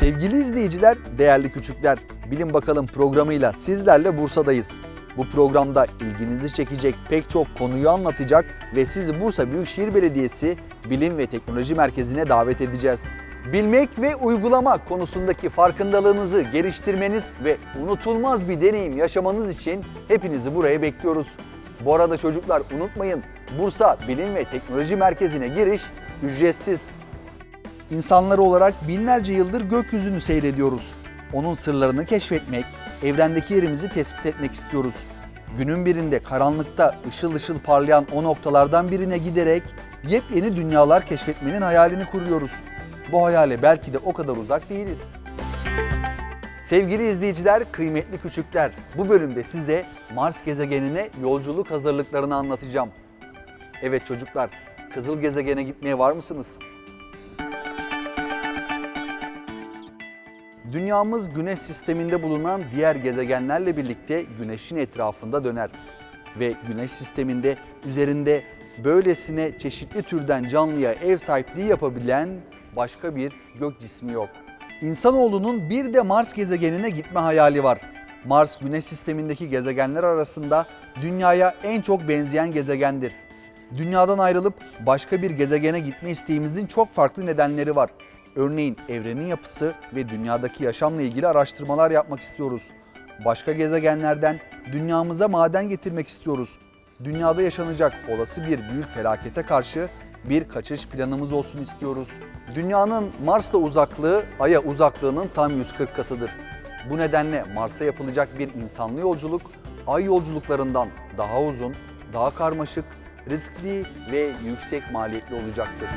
Sevgili izleyiciler, değerli küçükler, bilin bakalım programıyla sizlerle Bursa'dayız. Bu programda ilginizi çekecek pek çok konuyu anlatacak ve sizi Bursa Büyükşehir Belediyesi Bilim ve Teknoloji Merkezi'ne davet edeceğiz. Bilmek ve uygulama konusundaki farkındalığınızı geliştirmeniz ve unutulmaz bir deneyim yaşamanız için hepinizi buraya bekliyoruz. Bu arada çocuklar unutmayın, Bursa Bilim ve Teknoloji Merkezi'ne giriş ücretsiz. İnsanlar olarak binlerce yıldır gökyüzünü seyrediyoruz. Onun sırlarını keşfetmek, evrendeki yerimizi tespit etmek istiyoruz. Günün birinde karanlıkta ışıl ışıl parlayan o noktalardan birine giderek yepyeni dünyalar keşfetmenin hayalini kuruyoruz. Bu hayale belki de o kadar uzak değiliz. Sevgili izleyiciler, kıymetli küçükler, bu bölümde size Mars gezegenine yolculuk hazırlıklarını anlatacağım. Evet çocuklar, Kızıl gezegene gitmeye var mısınız? Dünyamız Güneş sisteminde bulunan diğer gezegenlerle birlikte Güneş'in etrafında döner. Ve Güneş sisteminde üzerinde böylesine çeşitli türden canlıya ev sahipliği yapabilen başka bir gök cismi yok. İnsanoğlunun bir de Mars gezegenine gitme hayali var. Mars Güneş sistemindeki gezegenler arasında Dünya'ya en çok benzeyen gezegendir. Dünyadan ayrılıp başka bir gezegene gitme isteğimizin çok farklı nedenleri var. Örneğin evrenin yapısı ve dünyadaki yaşamla ilgili araştırmalar yapmak istiyoruz. Başka gezegenlerden dünyamıza maden getirmek istiyoruz. Dünyada yaşanacak olası bir büyük felakete karşı bir kaçış planımız olsun istiyoruz. Dünyanın Mars'la uzaklığı Ay'a uzaklığının tam 140 katıdır. Bu nedenle Mars'a yapılacak bir insanlı yolculuk Ay yolculuklarından daha uzun, daha karmaşık, riskli ve yüksek maliyetli olacaktır.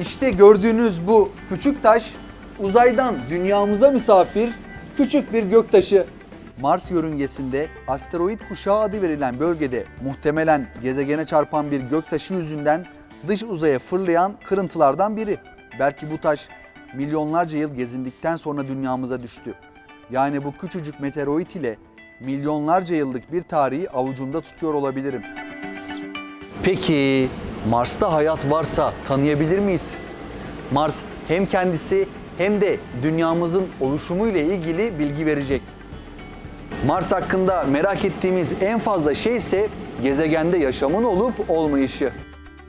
İşte gördüğünüz bu küçük taş uzaydan dünyamıza misafir küçük bir göktaşı. Mars yörüngesinde asteroid kuşağı adı verilen bölgede muhtemelen gezegene çarpan bir göktaşı yüzünden dış uzaya fırlayan kırıntılardan biri. Belki bu taş milyonlarca yıl gezindikten sonra dünyamıza düştü. Yani bu küçücük meteoroid ile milyonlarca yıllık bir tarihi avucumda tutuyor olabilirim. Peki Mars'ta hayat varsa tanıyabilir miyiz? Mars hem kendisi hem de dünyamızın oluşumu ile ilgili bilgi verecek. Mars hakkında merak ettiğimiz en fazla şey ise gezegende yaşamın olup olmayışı.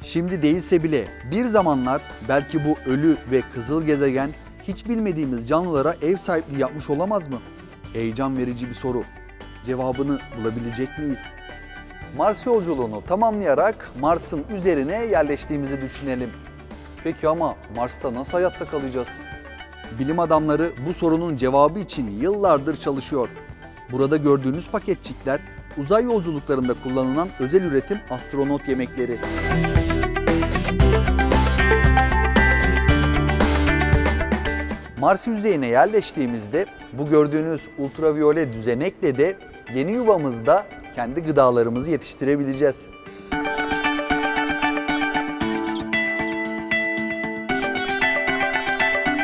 Şimdi değilse bile bir zamanlar belki bu ölü ve kızıl gezegen hiç bilmediğimiz canlılara ev sahipliği yapmış olamaz mı? Heyecan verici bir soru. Cevabını bulabilecek miyiz? Mars yolculuğunu tamamlayarak Mars'ın üzerine yerleştiğimizi düşünelim. Peki ama Mars'ta nasıl hayatta kalacağız? Bilim adamları bu sorunun cevabı için yıllardır çalışıyor. Burada gördüğünüz paketçikler uzay yolculuklarında kullanılan özel üretim astronot yemekleri. Mars yüzeyine yerleştiğimizde bu gördüğünüz ultraviyole düzenekle de yeni yuvamızda kendi gıdalarımızı yetiştirebileceğiz.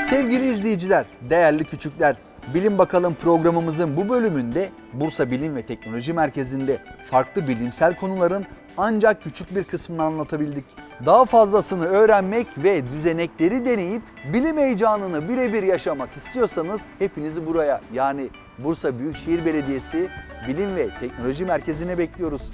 Sevgili izleyiciler, değerli küçükler, Bilin Bakalım programımızın bu bölümünde Bursa Bilim ve Teknoloji Merkezi'nde farklı bilimsel konuların ancak küçük bir kısmını anlatabildik. Daha fazlasını öğrenmek ve düzenekleri deneyip bilim heyecanını birebir yaşamak istiyorsanız hepinizi buraya yani Bursa Büyükşehir Belediyesi Bilim ve Teknoloji Merkezi'ne bekliyoruz.